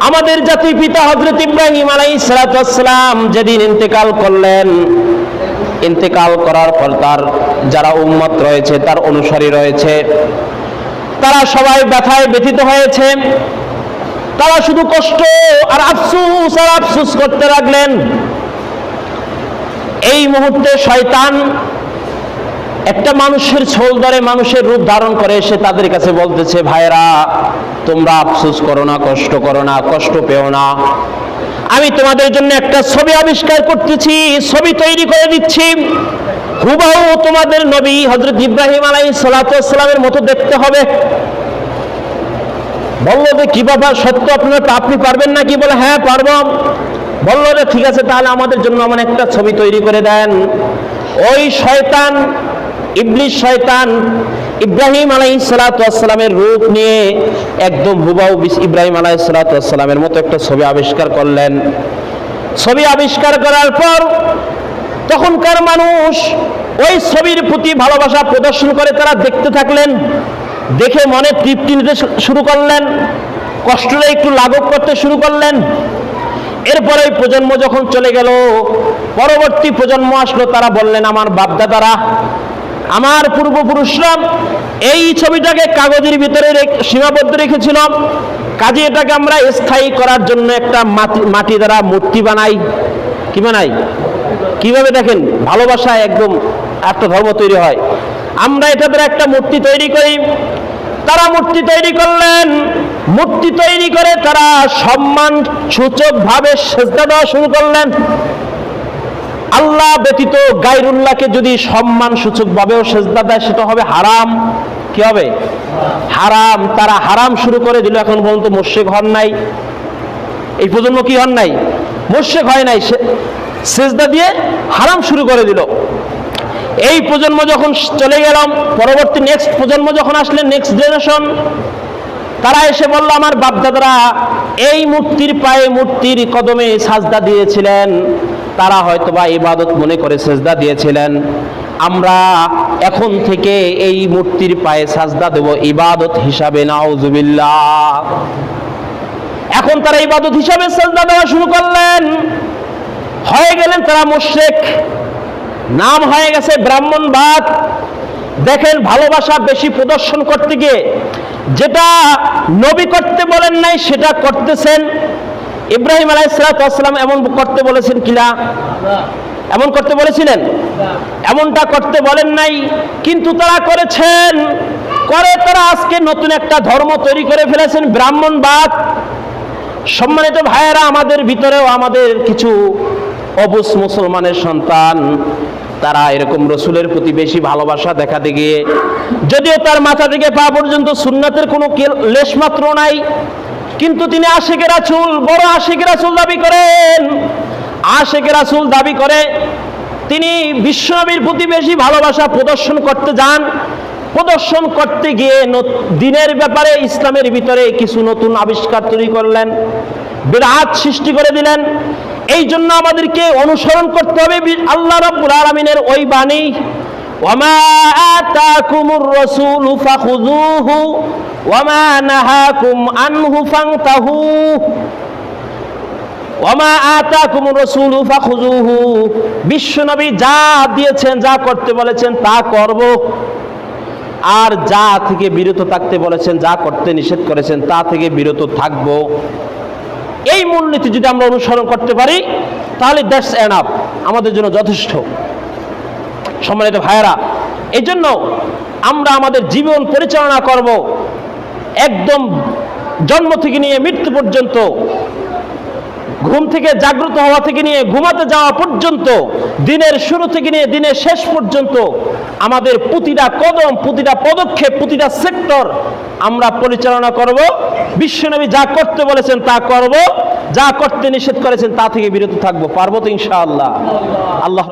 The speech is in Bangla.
আমাদের জাতির পিতা হজরত ইব্রাহিম আলাই সালাতাম যেদিন ইন্তেকাল করলেন, ইন্তেকাল করার পর তার যারা উম্মত রয়েছে, তার অনুসারী রয়েছে, তারা সবাই ব্যথায় ব্যথিত হয়েছে। তারা শুধু কষ্ট আর আফসুস আর আফসুস করতে লাগলেন। এই মুহূর্তে শয়তান একটা মানুষের ছোল ধরে মানুষের রূপ ধারণ করে এসে তাদের কাছে বলতেছে ভাইরা তোমরা আফসোস করো না, কষ্ট করো না, কষ্ট পেও না। আমি তোমাদের জন্য একটা ছবি আবিষ্কার করতেছি, ছবি তৈরি করে দিচ্ছি। হুবাহু তোমাদের নবী হজরত ইব্রাহিম আলাই সালাতামের মতো দেখতে হবে। বলল যে, কি বাবা সত্য আপনার আপনি পারবেন না কি বলে হ্যাঁ পারব। বলল যে, ঠিক আছে, তাহলে আমাদের জন্য এমন একটা ছবি তৈরি করে দেন। ওই শয়তান ইবলিশ শয়তান ইব্রাহিম আলাই সালাতামের রূপ নিয়ে একদম হুবাউ ইব্রাহিম আলাই সালাতামের মতো একটা ছবি আবিষ্কার করলেন। ছবি আবিষ্কার করার পর তখনকার মানুষ ওই ছবির প্রতি ভালোবাসা প্রদর্শন করে, তারা দেখতে থাকলেন, দেখে মনে তৃপ্তি নিতে শুরু করলেন, কষ্টটা একটু লাঘব করতে শুরু করলেন। এরপরে ওই প্রজন্ম যখন চলে গেল, পরবর্তী প্রজন্ম আসলো, তারা বললেন, আমার বাপদাদারা আমার পূর্বপুরুষরা এই ছবিটাকে কাগজের ভিতরে সীমাবদ্ধ রেখেছিল। কাজে এটাকে আমরা স্থায়ী করার জন্য একটা মাটি মাটি দ্বারা মূর্তি বানাই। কি বানাই? কীভাবে দেখেন? ভালোবাসায় একদম একটা ধর্ম তৈরি হয়। আমরা এটা দ্বারা একটা মূর্তি তৈরি করি। তারা মূর্তি তৈরি করলেন। মূর্তি তৈরি করে তারা সম্মান সূচক ভাবে সেজদা দেওয়া শুরু করলেন। আল্লাহ ব্যতীত গাইরুল্লাহকে যদি সম্মান সূচক ভাবেও সেজদা দেয়, সেটা হবে হারাম। কি হবে? হারাম। তারা হারাম শুরু করে দিল, এখন পর্যন্ত মোর্শেক হন নাই। এই প্রজন্ম কি হন নাই? মোর্শেক হয় নাই। সেজদা দিয়ে হারাম শুরু করে দিল। এই প্রজন্ম যখন চলে গেলাম, পরবর্তী নেক্সট প্রজন্ম যখন আসলেন নেক্সট জেনারেশন তারা এসে বলল, আমার বাপদাদারা এই মূর্তির পায়ে মূর্তির কদমে সাজদা দিয়েছিলেন। তারা হয়তো বা ইবাদত মনে করে সেজদা দিয়েছিলেন। আমরা এখন থেকে এই মূর্তির পায়ে সাজদা দেব ইবাদত হিসাবে, নাউজুবিল্লাহ। এখন তারা ইবাদত হিসাবে সাজদা দেওয়া শুরু করলেন। হয়ে গেলেন তারা মুশরিক। নাম হয়ে গেছে ব্রাহ্মণবাদ। দেখেন ভালোবাসা বেশি প্রদর্শন করতে গিয়ে যেটা নবী করতে বলেন নাই, সেটা করতেছেন। ইব্রাহিম আলাইসালাম এমন করতে বলেছেন কিনা? এমন করতে বলেছিলেন? এমনটা করতে বলেন নাই, কিন্তু তারা করেছেন। করে তারা আজকে নতুন একটা ধর্ম তৈরি করে ফেলেছেন ব্রাহ্মণবাদ সম্মানিত ভাইয়েরা, আমাদের ভিতরেও আমাদের কিছু অবুস মুসলমানের সন্তান, তারা এরকম রসুলের প্রতি বেশি ভালোবাসা দেখাতে গিয়ে, যদিও তার মাথা থেকে পা পর্যন্ত সুন্নাতের কোনো লেশমাত্র নাই কিন্তু তিনি আশেকের রাসুল, বড় আশেকের রাসুল দাবি করেন। আশেকের রাসুল দাবি করে, তিনি বিশ্বনবীর প্রতি বেশি ভালোবাসা প্রদর্শন করতে যান। প্রদর্শন করতে গিয়ে দিনের ব্যাপারে ইসলামের ভিতরে কিছু নতুন আবিষ্কার তৈরি করলেন, বিরাট সৃষ্টি করে দিলেন। এই জন্য আমাদেরকে অনুসরণ করতে হবে আল্লাহ রাব্বুল আলামিনের ওই বাণী। ওয়ামা আতাকুমুর রাসূলু ফাখুযুহু ওয়ামা নাহাকুম আনহু ফান্তাহু। ওয়ামা আতাকুমুর রাসূলু ফাখুযুহু। বিশ্বনবী যা দিয়েছেন, যা করতে বলেছেন, তা করব। আর যা থেকে বিরত থাকতে বলেছেন, যা করতে নিষেধ করেছেন, তা থেকে বিরত থাকব। এই মূলনীতি যদি আমরা অনুসরণ করতে পারি, তাহলে দ্যাটস এনাফ, আমাদের জন্য যথেষ্ট। সম্মানিত ভাইয়েরা এই জন্য আমরা আমাদের জীবন পরিচালনা করব একদম জন্ম থেকে নিয়ে মৃত্যু পর্যন্ত, ঘুম থেকে জাগ্রত হওয়া থেকে নিয়ে ঘুমাতে যাওয়া পর্যন্ত, দিনের শুরু থেকে নিয়ে দিনের শেষ পর্যন্ত আমাদের প্রতিটা কদম, প্রতিটা পদক্ষেপ, প্রতিটা সেক্টর আমরা পরিচালনা করব। বিশ্বনবী যা করতে বলেছেন তা করব, যা করতে নিষেধ করেছেন তা থেকে বিরত থাকব, পারব তো ইনশাআল্লাহ। আল্লাহ